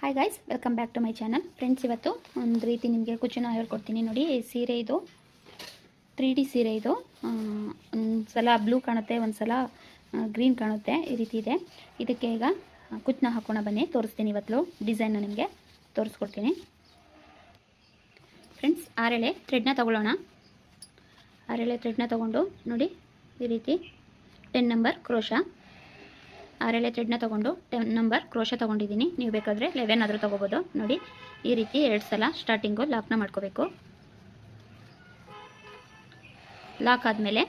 Hi guys welcome back to my channel friends ಇವತ್ತು ಒಂದು ರೀತಿ ನಿಮಗೆ ಕುಚ್ಚನ ಹೇಳ್ಕೊಡ್ತೀನಿ ನೋಡಿ. ಸೀರೆ ಇದು ತ್ರೀ ಡಿ ಸೀರೆ ಇದು. ಒಂದು ಸಲ ಬ್ಲೂ ಕಾಣುತ್ತೆ ಒಂದು ಸಲ ಗ್ರೀನ್ ಕಾಣುತ್ತೆ, ಈ ರೀತಿ ಇದೆ. ಇದಕ್ಕೆ ಈಗ ಕುಚ್ಚನ ಹಾಕೋಣ ಬನ್ನಿ. ತೋರಿಸ್ತೀನಿ ಇವತ್ತು ಡಿಸೈನ್ನ ನಿಮಗೆ. ತೋರಿಸ್ಕೊಡ್ತೀನಿ. ಫ್ರೆಂಡ್ಸ್ ಆರೆಳೆ ಥ್ರೆಡ್ನ ತಗೊಳ್ಳೋಣ. ಆರೆಳೆ ಥ್ರೆಡ್ನ ತೊಗೊಂಡು ನೋಡಿ, ಈ ರೀತಿ. ಟೆನ್ ನಂಬರ್ ಕ್ರೋಶ ಆರೆಳೆ ಥ್ರೆಡ್ನ ತೊಗೊಂಡು ಟೆನ್ ನಂಬರ್ ಕ್ರೋಶ ತೊಗೊಂಡಿದ್ದೀನಿ. ನೀವು ಬೇಕಾದರೆ ಲೆವೆನ್ ಆದರೂ ತೊಗೋಬೋದು. ನೋಡಿ, ಈ ರೀತಿ ಎರಡು ಸಲ ಸ್ಟಾರ್ಟಿಂಗು ಲಾಕ್ನ ಮಾಡ್ಕೋಬೇಕು. ಲಾಕ್ ಆದಮೇಲೆ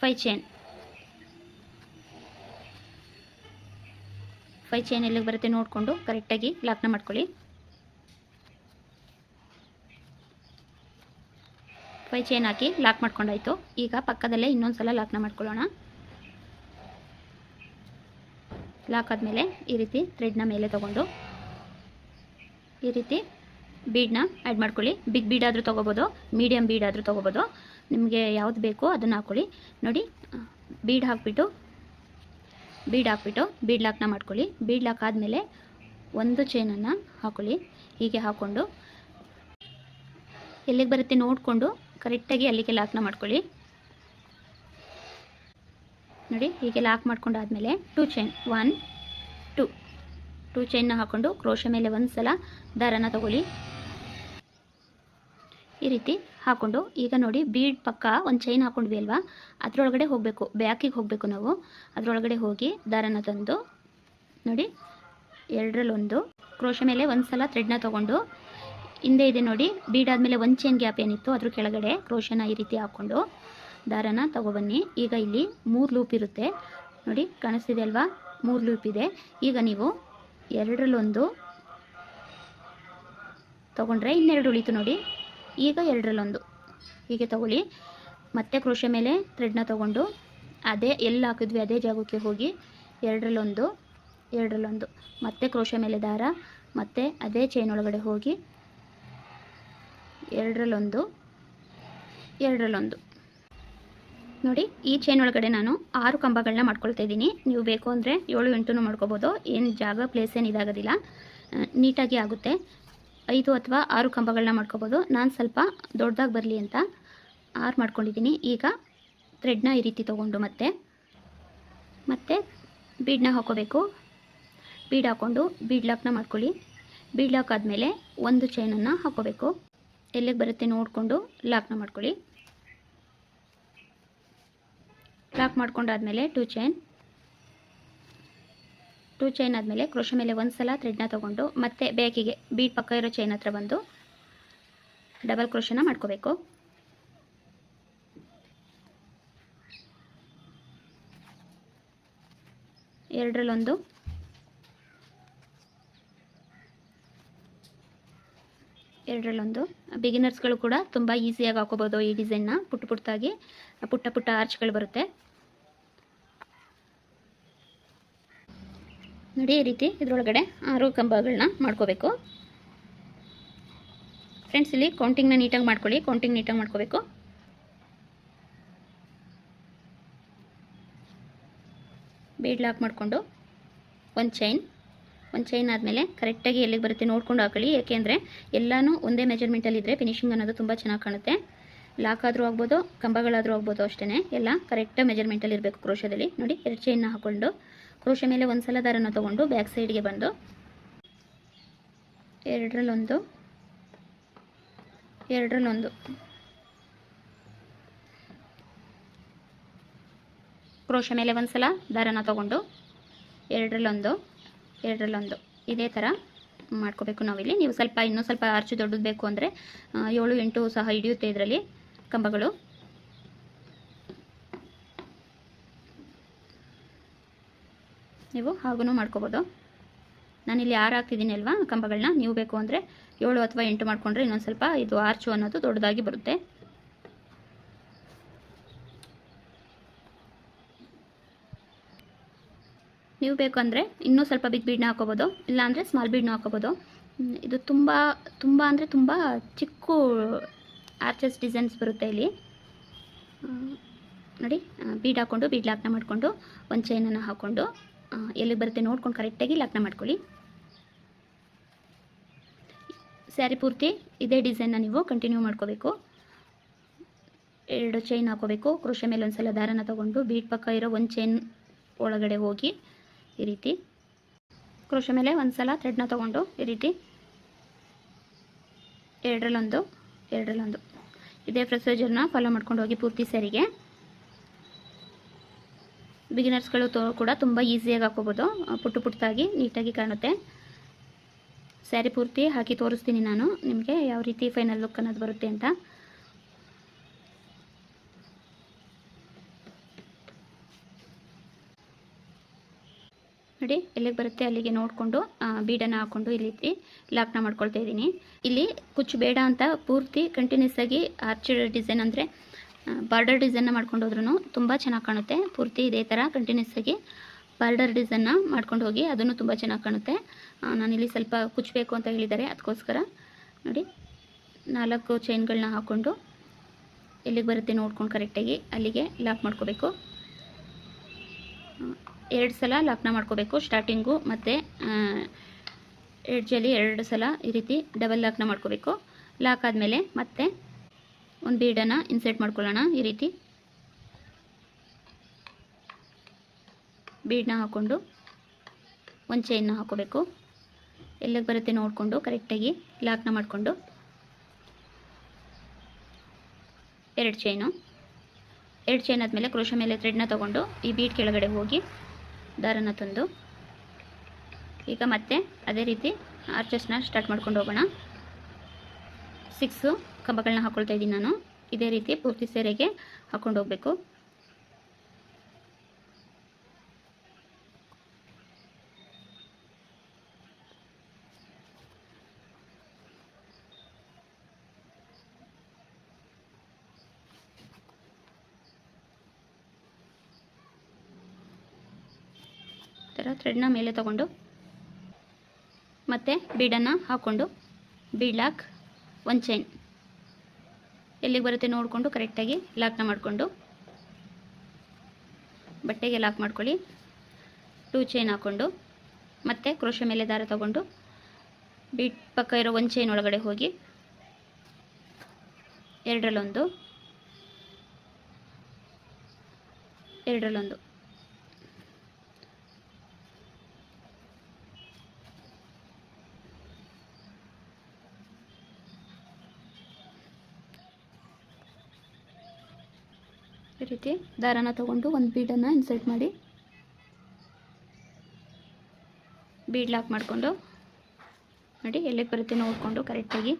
ಫೈ ಚೈನ್ ಫೈ ಚೈನ್ ಎಲ್ಲಿಗೆ ಬರುತ್ತೆ ನೋಡಿಕೊಂಡು ಕರೆಕ್ಟಾಗಿ ಲಾಕ್ನ ಮಾಡ್ಕೊಳ್ಳಿ. ಫೈ ಚೈನ್ ಹಾಕಿ ಲಾಕ್ ಮಾಡ್ಕೊಂಡಾಯ್ತು. ಈಗ ಪಕ್ಕದಲ್ಲೇ ಇನ್ನೊಂದು ಸಲ ಲಾಕ್ನ ಮಾಡ್ಕೊಳ್ಳೋಣ. ಲಾಕ್ ಆದಮೇಲೆ ಈ ರೀತಿ ಥ್ರೆಡ್ನ ಮೇಲೆ ತೊಗೊಂಡು ಈ ರೀತಿ ಬೀಡನ್ನ ಆ್ಯಡ್ ಮಾಡ್ಕೊಳ್ಳಿ. ಬಿಗ್ ಬೀಡ್ ಆದರೂ ತೊಗೋಬೋದು ಮೀಡಿಯಮ್ ಬೀಡ್ ಆದರೂ ತೊಗೋಬೋದು. ನಿಮಗೆ ಯಾವ್ದು ಬೇಕೋ ಅದನ್ನು ಹಾಕ್ಕೊಳ್ಳಿ ನೋಡಿ ಬೀಡ್ ಹಾಕ್ಬಿಟ್ಟು ಬೀಡ್ ಹಾಕ್ಬಿಟ್ಟು ಬೀಡ್ ಲಾಕ್ನ ಮಾಡ್ಕೊಳ್ಳಿ. ಬೀಡ್ ಲಾಕ್ ಆದಮೇಲೆ ಒಂದು ಚೈನನ್ನು ಹಾಕ್ಕೊಳ್ಳಿ ಹೀಗೆ ಹಾಕ್ಕೊಂಡು ಎಲ್ಲಿಗೆ ಬರುತ್ತೆ ನೋಡಿಕೊಂಡು ಕರೆಕ್ಟಾಗಿ ಅಲ್ಲಿಗೆ ಲಾಕ್ನ ಮಾಡ್ಕೊಳ್ಳಿ. ನೋಡಿ, ಹೀಗೆ lock ಮಾಡ್ಕೊಂಡಾದಮೇಲೆ two chain one two two ಚೈನ್ನ ಹಾಕ್ಕೊಂಡು ಕ್ರೋಶ ಮೇಲೆ ಒಂದು ಸಲ ದಾರನ ತಗೊಳ್ಳಿ. ಈ ರೀತಿ ಹಾಕ್ಕೊಂಡು ಈಗ ನೋಡಿ ಬೀಡ್ ಪಕ್ಕ ಒಂದು ಚೈನ್ ಹಾಕ್ಕೊಂಡ್ವಿ ಅಲ್ವಾ? ಅದರೊಳಗಡೆ ಹೋಗಬೇಕು ಬ್ಯಾಕಿಗೆ ಹೋಗಬೇಕು ನಾವು. ಅದರೊಳಗಡೆ ಹೋಗಿ ದಾರನ ತಂದು, ನೋಡಿ, ಎರಡರಲ್ಲೊಂದು. ಕ್ರೋಶ ಮೇಲೆ ಒಂದು ಸಲ ಥ್ರೆಡ್ನ ತೊಗೊಂಡು, ಹಿಂದೆ ಇದೆ ನೋಡಿ ಬೀಡ್ ಆದಮೇಲೆ ಒಂದು ಚೈನ್ ಗ್ಯಾಪ್ ಏನಿತ್ತು, ಅದ್ರ ಕೆಳಗಡೆ ಕ್ರೋಶನ ಈ ರೀತಿ ಹಾಕ್ಕೊಂಡು ದಾರನ ತಗೊಬನ್ನಿ ಈಗ ಇಲ್ಲಿ ಮೂರು ಲೂಪ್ ಇರುತ್ತೆ. ನೋಡಿ, ಕಾಣಿಸ್ತಿದೆ ಅಲ್ವಾ? ಮೂರು ಲೂಪ್ ಇದೆ. ಈಗ ನೀವು ಎರಡರಲ್ಲೊಂದು ತಗೊಂಡ್ರೆ ಇನ್ನೆರಡು ಉಳಿತು ನೋಡಿ. ಈಗ ಎರಡರಲ್ಲೊಂದು. ಹೀಗೆ ತಗೊಳ್ಳಿ. ಮತ್ತೆ ಕ್ರೋಶೆ ಮೇಲೆ ಥ್ರೆಡ್ನ ತಗೊಂಡು ಅದೇ ಎಲ್ಲಿ ಹಾಕಿದ್ವಿ, ಅದೇ ಜಾಗಕ್ಕೆ ಹೋಗಿ ಎರಡರಲ್ಲೊಂದು ಎರಡರಲ್ಲೊಂದು. ಮತ್ತೆ ಕ್ರೋಶ ಮೇಲೆ ದಾರ, ಮತ್ತೆ ಅದೇ ಚೈನ್ ಒಳಗಡೆ ಹೋಗಿ ಎರಡರಲ್ಲೊಂದು ಎರಡರಲ್ಲೊಂದು. ನೋಡಿ, ಈ ಚೈನ್ ಒಳಗಡೆ ನಾನು ಆರು ಕಂಬಗಳನ್ನ ಮಾಡ್ಕೊಳ್ತಾ ಇದ್ದೀನಿ. ನೀವು ಬೇಕು ಅಂದರೆ ಏಳು ಎಂಟು ಮಾಡ್ಕೋಬೋದು. ಏನು ಜಾಗ ಪ್ಲೇಸ್ ಏನು ಇದಾಗೋದಿಲ್ಲ. ನೀಟಾಗಿ ಆಗುತ್ತೆ. ಐದು ಅಥವಾ ಆರು ಕಂಬಗಳನ್ನ ಮಾಡ್ಕೋಬೋದು. ನಾನು ಸ್ವಲ್ಪ ದೊಡ್ಡದಾಗಿ ಬರಲಿ ಅಂತ ಆರು ಮಾಡ್ಕೊಂಡಿದ್ದೀನಿ. ಈಗ ಥ್ರೆಡ್ನ ಈ ರೀತಿ ತೊಗೊಂಡು ಮತ್ತೆ ಮತ್ತೆ ಬೀಡನ್ನ ಹಾಕೋಬೇಕು. ಬೀಡ್ ಹಾಕ್ಕೊಂಡು ಬೀಡ್ ಲಾಕ್ನ ಮಾಡ್ಕೊಳ್ಳಿ. ಬೀಡ್ ಲಾಕ್ ಆದಮೇಲೆ ಒಂದು ಚೈನನ್ನು ಹಾಕೋಬೇಕು. ಎಲ್ಲಿಗೆ ಬರುತ್ತೆ ನೋಡಿಕೊಂಡು ಲಾಕ್ನ ಮಾಡ್ಕೊಳ್ಳಿ. ಲಾಕ್ ಮಾಡ್ಕೊಂಡಾದ್ಮೇಲೆ ಟೂ ಚೈನ್ ಟೂ ಚೈನ್ ಆದಮೇಲೆ ಕ್ರೋಶ ಮೇಲೆ ಒಂದು ಸಲ ಥ್ರೆಡ್ನ ತೊಗೊಂಡು ಮತ್ತೆ ಬೇಕಿಗೆ ಬೀಟ್ ಪಕ್ಕ ಇರೋ ಚೈನ್ ಹತ್ರ ಬಂದು ಡಬಲ್ ಕ್ರೋಶನ ಮಾಡ್ಕೋಬೇಕು. ಎರಡರಲ್ಲೊಂದು. ಎರಡರಲ್ಲೊಂದು. ಬಿಗಿನರ್ಸ್ಗಳು ಕೂಡ ತುಂಬ ಈಸಿಯಾಗಿ ಹಾಕೋಬೋದು ಈ ಡಿಸೈನ್ನ ಪುಟ್ಟ ಪುಟ್ಟಾಗಿ, ಪುಟ್ಟ ಪುಟ್ಟ ಆರ್ಚ್ಗಳು ಬರುತ್ತೆ. ನೋಡಿ, ಈ ರೀತಿ ಇದರೊಳಗಡೆ ಆರು ಕಂಬಗಳನ್ನ ಮಾಡ್ಕೋಬೇಕು. ಫ್ರೆಂಡ್ಸ್ ಇಲ್ಲಿ ಕೌಂಟಿಂಗ್ನ ನೀಟಾಗಿ ಮಾಡ್ಕೊಳ್ಳಿ. ಕೌಂಟಿಂಗ್ ನೀಟಾಗಿ ಮಾಡ್ಕೋಬೇಕು. ಬೀಡ್ ಲಾಕ್ ಮಾಡಿಕೊಂಡು ಒಂದು ಚೈನ್ ಒಂದು ಚೈನ್ ಆದಮೇಲೆ ಕರೆಕ್ಟಾಗಿ ಎಲ್ಲಿಗೆ ಬರುತ್ತೆ ನೋಡ್ಕೊಂಡು ಹಾಕೊಳ್ಳಿ. ಯಾಕೆಂದರೆ ಎಲ್ಲನೂ ಒಂದೇ ಮೆಜರ್ಮೆಂಟಲ್ಲಿದ್ದರೆ ಫಿನಿಶಿಂಗ್ ಅನ್ನೋದು ತುಂಬ ಚೆನ್ನಾಗಿ ಕಾಣುತ್ತೆ. ಲಾಕ್ ಆದರೂ ಆಗ್ಬೋದು, ಕಂಬಗಳಾದರೂ ಆಗ್ಬೋದು ಅಷ್ಟೇ ಎಲ್ಲ ಕರೆಕ್ಟ್ ಮೆಜರ್ಮೆಂಟಲ್ಲಿ ಇರಬೇಕು ಕ್ರೋಶದಲ್ಲಿ. ನೋಡಿ, ಎರಡು ಚೈನ್ನ ಹಾಕ್ಕೊಂಡು ಕ್ರೋಶ ಮೇಲೆ ಒಂದು ಸಲ ದಾರನ ತಗೊಂಡು ಬ್ಯಾಕ್ ಸೈಡ್ಗೆ ಬಂದು ಎರಡರಲ್ಲೊಂದು ಎರಡರಲ್ಲೊಂದು. ಕ್ರೋಶ ಮೇಲೆ ಒಂದು ಸಲ ದಾರನ ತಗೊಂಡು ಎರಡರಲ್ಲೊಂದು ಎರಡರಲ್ಲೊಂದು. ಇದೇ ಥರ ಮಾಡ್ಕೋಬೇಕು ನಾವಿಲ್ಲಿ. ನೀವು ಸ್ವಲ್ಪ ಇನ್ನೂ ಸ್ವಲ್ಪ ಆರ್ಚು ದೊಡ್ಡದು ಬೇಕು ಅಂದರೆ ಏಳು ಎಂಟು ಸಹ ಹಿಡಿಯುತ್ತೆ ಇದರಲ್ಲಿ ಕಂಬಗಳು. ನೀವು ಹಾಗೂ ಮಾಡ್ಕೋಬೋದು. ನಾನಿಲ್ಲಿ ಆರು ಹಾಕ್ತಿದ್ದೀನಿ ಅಲ್ವಾ ಕಂಬಗಳನ್ನ? ನೀವು ಬೇಕು ಅಂದರೆ ಏಳು ಅಥವಾ ಎಂಟು ಮಾಡಿಕೊಂಡ್ರೆ ಇನ್ನೊಂದು ಸ್ವಲ್ಪ ಇದು ಆರ್ಚು ಅನ್ನೋದು ದೊಡ್ಡದಾಗಿ ಬರುತ್ತೆ. ನೀವು ಬೇಕು ಅಂದರೆ ಇನ್ನೂ ಸ್ವಲ್ಪ ಬಿಗ್ ಬೀಡ್ನ ಹಾಕೋಬೋದು. ಇಲ್ಲಾಂದರೆ ಸ್ಮಾಲ್ ಬೀಡ್ನ ಹಾಕೋಬೋದು. ಇದು ತುಂಬ ತುಂಬ ಅಂದರೆ ತುಂಬ ಚಿಕ್ಕ ಆರ್ಚಸ್ ಡಿಸೈನ್ಸ್ ಬರುತ್ತೆ ಇಲ್ಲಿ. ನೋಡಿ ಬೀಡ್ ಹಾಕ್ಕೊಂಡು ಬೀಡ್ ಲಾಕ್ನ ಮಾಡಿಕೊಂಡು, ಒಂದು ಚೈನನ್ನು ಹಾಕ್ಕೊಂಡು ಎಲ್ಲಿಗೆ ಬರುತ್ತೆ ನೋಡ್ಕೊಂಡು ಕರೆಕ್ಟಾಗಿ ಲಗ್ನ ಮಾಡ್ಕೊಳ್ಳಿ. ಸ್ಯಾರಿ ಪೂರ್ತಿ, ಇದೇ ಡಿಸೈನ್ನ ನೀವು ಕಂಟಿನ್ಯೂ ಮಾಡ್ಕೋಬೇಕು. ಎರಡು ಚೈನ್ ಹಾಕೋಬೇಕು ಕೃಷಿ ಮೇಲೆ ಒಂದು ಸಲ ದಾರನ ತೊಗೊಂಡು ಬೀಟ್ ಪಕ್ಕ ಇರೋ ಒಂದು ಚೈನ್ ಒಳಗಡೆ ಹೋಗಿ, ಈ ರೀತಿ. ಕೃಷಿ ಮೇಲೆ ಒಂದು ಸಲ ಥ್ರೆಡ್ನ ತೊಗೊಂಡು, ಈ ರೀತಿ. ಎರಡರಲ್ಲೊಂದು ಎರಡರಲ್ಲೊಂದು. ಇದೇ ಪ್ರೊಸೀಜರ್ನ ಫಾಲೋ ಮಾಡ್ಕೊಂಡು ಹೋಗಿ ಪೂರ್ತಿ ಸ್ಯಾರಿಗೆ. ಬಿಗಿನರ್ಸ್ಗಳು ಕೂಡ ತುಂಬ ಈಸಿಯಾಗಿ ಹಾಕೋಬೋದು. ಪುಟ್ಟು ಪುಟ್ಟದಾಗಿ ನೀಟಾಗಿ ಕಾಣುತ್ತೆ. ಸ್ಯಾರಿ ಪೂರ್ತಿ ಹಾಕಿ ತೋರಿಸ್ತೀನಿ ನಾನು. ನಿಮಗೆ ಯಾವ ರೀತಿ ಫೈನಲ್ ಲುಕ್ ಅನ್ನೋದು ಬರುತ್ತೆ ಅಂತ. ನೋಡಿ, ಎಲ್ಲಿಗೆ ಬರುತ್ತೆ ಅಲ್ಲಿಗೆ ನೋಡಿಕೊಂಡು ಬೀಡನ್ನು ಹಾಕ್ಕೊಂಡು ಇಲ್ಲಿ ರೀತಿ ಲಾಕ್ನ ಮಾಡ್ಕೊಳ್ತಾ ಇದ್ದೀನಿ. ಇಲ್ಲಿ ಕುಚ್ಚು ಬೇಡ ಅಂತ ಪೂರ್ತಿ ಕಂಟಿನ್ಯೂಸ್ ಆಗಿ ಆರ್ಚ್ ಡಿಸೈನ್ ಅಂದರೆ ಬಾರ್ಡರ್ ಡಿಸೈನ್ನ ಮಾಡ್ಕೊಂಡು ಹೋದ್ರೂ ತುಂಬ ಚೆನ್ನಾಗಿ ಕಾಣುತ್ತೆ. ಪೂರ್ತಿ ಇದೇ ಥರ ಕಂಟಿನ್ಯೂಸ್ ಆಗಿ ಬಾರ್ಡರ್ ಡಿಸೈನ್ನ ಮಾಡ್ಕೊಂಡು ಹೋಗಿ ಅದನ್ನು ತುಂಬ ಚೆನ್ನಾಗಿ ಕಾಣುತ್ತೆ. ನಾನಿಲ್ಲಿ ಸ್ವಲ್ಪ ಕುಚ್ಚಬೇಕು ಅಂತ ಹೇಳಿದ್ದಾರೆ. ಅದಕ್ಕೋಸ್ಕರ ನೋಡಿ, ನಾಲ್ಕು ಚೈನ್ಗಳನ್ನ ಹಾಕ್ಕೊಂಡು ಎಲ್ಲಿಗೆ ಬರುತ್ತೆ ನೋಡ್ಕೊಂಡು ಕರೆಕ್ಟಾಗಿ ಅಲ್ಲಿಗೆ ಲಾಕ್ ಮಾಡ್ಕೋಬೇಕು. ಎರಡು ಸಲ ಲಾಕ್ನ ಮಾಡ್ಕೋಬೇಕು. ಸ್ಟಾರ್ಟಿಂಗು ಮತ್ತು ಎಡ್ಜಲ್ಲಿ ಎರಡು ಸಲ ಈ ರೀತಿ ಡಬಲ್ ಲಾಕ್ನ ಮಾಡ್ಕೋಬೇಕು. ಲಾಕ್ ಆದಮೇಲೆ ಮತ್ತೆ ಒಂದು ಬೀಡನ್ನು ಇನ್ಸರ್ಟ್ ಮಾಡ್ಕೊಳ್ಳೋಣ ಈ ರೀತಿ. ಬೀಡನ್ನ ಹಾಕ್ಕೊಂಡು ಒಂದು ಚೈನ್ನ ಹಾಕೋಬೇಕು ಎಲ್ಲಿಗೆ ಬರುತ್ತೆ ನೋಡಿಕೊಂಡು ಕರೆಕ್ಟಾಗಿ ಲಾಕ್ನ ಮಾಡಿಕೊಂಡು. ಎರಡು ಚೈನು. ಎರಡು ಚೈನ್ ಆದಮೇಲೆ ಕ್ರೋಶ ಮೇಲೆ ಥ್ರೆಡ್ನ ತೊಗೊಂಡು ಈ ಬೀಡ್ ಕೆಳಗಡೆ ಹೋಗಿ ದಾರನ ತಂದು. ಈಗ ಮತ್ತೆ ಅದೇ ರೀತಿ ಆರ್ಚಸ್ನ ಸ್ಟಾರ್ಟ್ ಮಾಡ್ಕೊಂಡು ಹೋಗೋಣ. ಸಿಕ್ಸು ಕಂಬಗಳನ್ನ ಹಾಕ್ಕೊಳ್ತಾ ಇದ್ದೀನಿ ನಾನು. ಇದೇ ರೀತಿ ಪೂರ್ತಿ ಸೇರೆಗೆ ಹಾಕ್ಕೊಂಡು ಹೋಗಬೇಕು. ಥರ ಥ್ರೆಡ್ನ ಮೇಲೆ ತಗೊಂಡು ಮತ್ತೆ ಬೀಡನ್ನು ಹಾಕ್ಕೊಂಡು ಬೀಡ್ ಲಾಕ್ ಒಂದು ಚೈನ್ ಎಲ್ಲಿಗೆ ಬರುತ್ತೆ ನೋಡಿಕೊಂಡು ಕರೆಕ್ಟಾಗಿ ಲಾಕ್ನ ಮಾಡಿಕೊಂಡು. ಬಟ್ಟೆಗೆ ಲಾಕ್ ಮಾಡ್ಕೊಳ್ಳಿ. ಟೂ ಚೈನ್ ಹಾಕ್ಕೊಂಡು ಮತ್ತೆ ಕ್ರೋಶ ಮೇಲೆ ದಾರ ತಗೊಂಡು ಬೀಟ್ ಪಕ್ಕ ಇರೋ ಒಂದು ಚೈನ್ ಒಳಗಡೆ ಹೋಗಿ ಎರಡರಲ್ಲೊಂದು. ಎರಡರಲ್ಲೊಂದು. ರೀತಿ ದಾರನ ತಗೊಂಡು ಒಂದು ಬೀಡನ್ನು ಇನ್ಸರ್ಟ್ ಮಾಡಿ. ಬೀಡ್ ಲಾಕ್ ಮಾಡಿಕೊಂಡು ನೋಡಿ ಎಲ್ಲಿಗೆ ಬರುತ್ತೆ ನೋಡಿಕೊಂಡು ಕರೆಕ್ಟಾಗಿ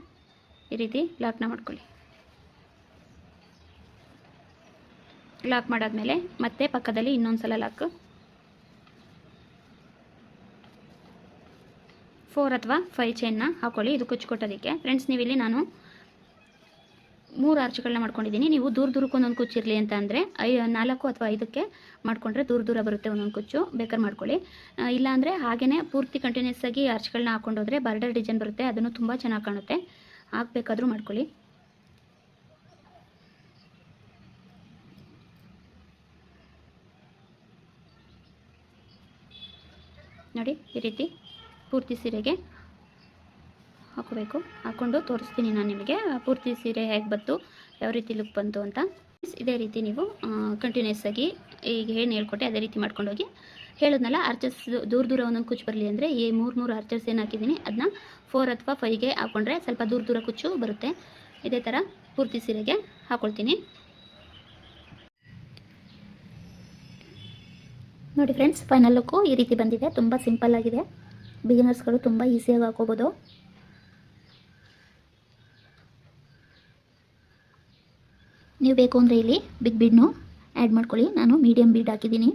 ಈ ರೀತಿ ಲಾಕ್ನ ಮಾಡ್ಕೊಳ್ಳಿ. ಲಾಕ್ ಮಾಡಾದ್ಮೇಲೆ ಮತ್ತೆ ಪಕ್ಕದಲ್ಲಿ ಇನ್ನೊಂದು ಸಲ ಲಾಕ್ ಫೋರ್ ಅಥವಾ ಫೈವ್ ಚೈನ್ನ ಹಾಕೊಳ್ಳಿ, ಇದು ಕುಚ್ಕೊಟ್ಟೋದಕ್ಕೆ ಫ್ರೆಂಡ್ಸ್ ನೀವಿಲ್ಲಿ ನಾನು ಮೂರು ಆರ್ಚುಗಳನ್ನ ಮಾಡ್ಕೊಂಡಿದ್ದೀನಿ. ನೀವು ದೂರ ದೂರಕ್ಕೆ ಒಂದೊಂದು ಕುಚ್ಚಿರಲಿ ಅಂತ ಅಂದರೆ ಐ ನಾಲ್ಕು ಅಥವಾ ಐದಕ್ಕೆ ಮಾಡಿಕೊಂಡ್ರೆ ದೂರ ದೂರ ಬರುತ್ತೆ ಒಂದೊಂದು ಕುಚ್ಚು. ಬೇಕಾದ್ರೆ ಮಾಡ್ಕೊಳ್ಳಿ. ಇಲ್ಲಾಂದರೆ ಹಾಗೆಯೇ ಪೂರ್ತಿ ಕಂಟಿನ್ಯೂಸ್ ಆಗಿ ಆರ್ಚ್ಗಳನ್ನ ಹಾಕೊಂಡೋದ್ರೆ ಬಾರ್ಡರ್ ಡಿಸೈನ್ ಬರುತ್ತೆ. ಅದನ್ನು ತುಂಬ ಚೆನ್ನಾಗಿ ಕಾಣುತ್ತೆ. ಹಾಕಬೇಕಾದ್ರೂ ಮಾಡ್ಕೊಳ್ಳಿ. ನೋಡಿ, ಈ ರೀತಿ ಪೂರ್ತಿ ಸೀರೆಗೆ ಹಾಕೋಬೇಕು. ಹಾಕ್ಕೊಂಡು ತೋರಿಸ್ತೀನಿ ನಾನು ನಿಮಗೆ. ಪೂರ್ತಿ ಸೀರೆ ಹೇಗೆ ಬಂತು, ಯಾವ ರೀತಿ ಲುಕ್ ಬಂತು ಅಂತ. ಇದೇ ರೀತಿ ನೀವು ಕಂಟಿನ್ಯೂಸ್ ಆಗಿ ಈಗ ಏನು ಹೇಳ್ಕೊಟ್ಟೆ ಅದೇ ರೀತಿ ಮಾಡ್ಕೊಂಡು ಹೋಗಿ. ಹೇಳಿದ್ನಲ್ಲ ಆರ್ಚಸ್ ದೂರ ದೂರ ಒಂದೊಂದು ಕುಚ್ಚು ಬರಲಿ ಅಂದರೆ ಈ ಮೂರು ಮೂರು ಆರ್ಚರ್ಸ್ ಏನು ಹಾಕಿದ್ದೀನಿ ಅದನ್ನ ಫೋರ್ ಅಥವಾ ಫೈವ್ಗೆ ಹಾಕ್ಕೊಂಡ್ರೆ ಸ್ವಲ್ಪ ದೂರ ದೂರ ಕುಚ್ಚು ಬರುತ್ತೆ. ಇದೇ ಥರ ಪೂರ್ತಿ ಸೀರೆಗೆ ಹಾಕ್ಕೊಳ್ತೀನಿ ನೋಡಿ ಫ್ರೆಂಡ್ಸ್ ಫೈನಲ್ ಲುಕ್ಕು ಈ ರೀತಿ ಬಂದಿದೆ. ತುಂಬ ಸಿಂಪಲ್ ಆಗಿದೆ. ಬಿಗಿನರ್ಸ್ಗಳು ತುಂಬ ಈಸಿಯಾಗಿ ಹಾಕೋಬೋದು ನೀವು ಬೇಕು ಅಂದರೆ ಇಲ್ಲಿ ಬಿಗ್ ಬಿಡ್ನು ಆ್ಯಡ್ ಮಾಡ್ಕೊಳ್ಳಿ. ನಾನು ಮೀಡಿಯಮ್ ಬೀಡ್ ಹಾಕಿದ್ದೀನಿ.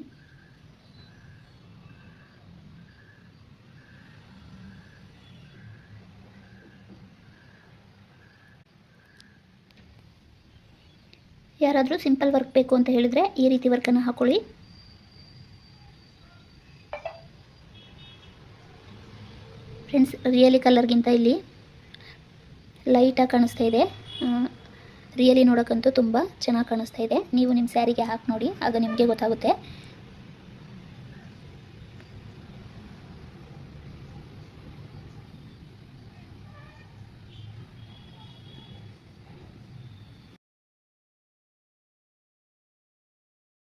ಯಾರಾದರೂ ಸಿಂಪಲ್ ವರ್ಕ್ ಬೇಕು ಅಂತ ಹೇಳಿದರೆ ಈ ರೀತಿ ವರ್ಕನ್ನು ಹಾಕೊಳ್ಳಿ. ಫ್ರೆಂಡ್ಸ್ ರಿಯಲಿ ಕಲರ್ಗಿಂತ ಇಲ್ಲಿ ಲೈಟಾಗಿ ಕಾಣಿಸ್ತಾ ಇದೆ. ರಿಯಲಿ ನೋಡೋಕ್ಕಂತೂ ತುಂಬ ಚೆನ್ನಾಗಿ ಕಾಣಿಸ್ತಾ ಇದೆ. ನೀವು ನಿಮ್ಮ ಸ್ಯಾರಿಗೆ ಹಾಕಿ ನೋಡಿ ಆಗ ನಿಮಗೆ ಗೊತ್ತಾಗುತ್ತೆ.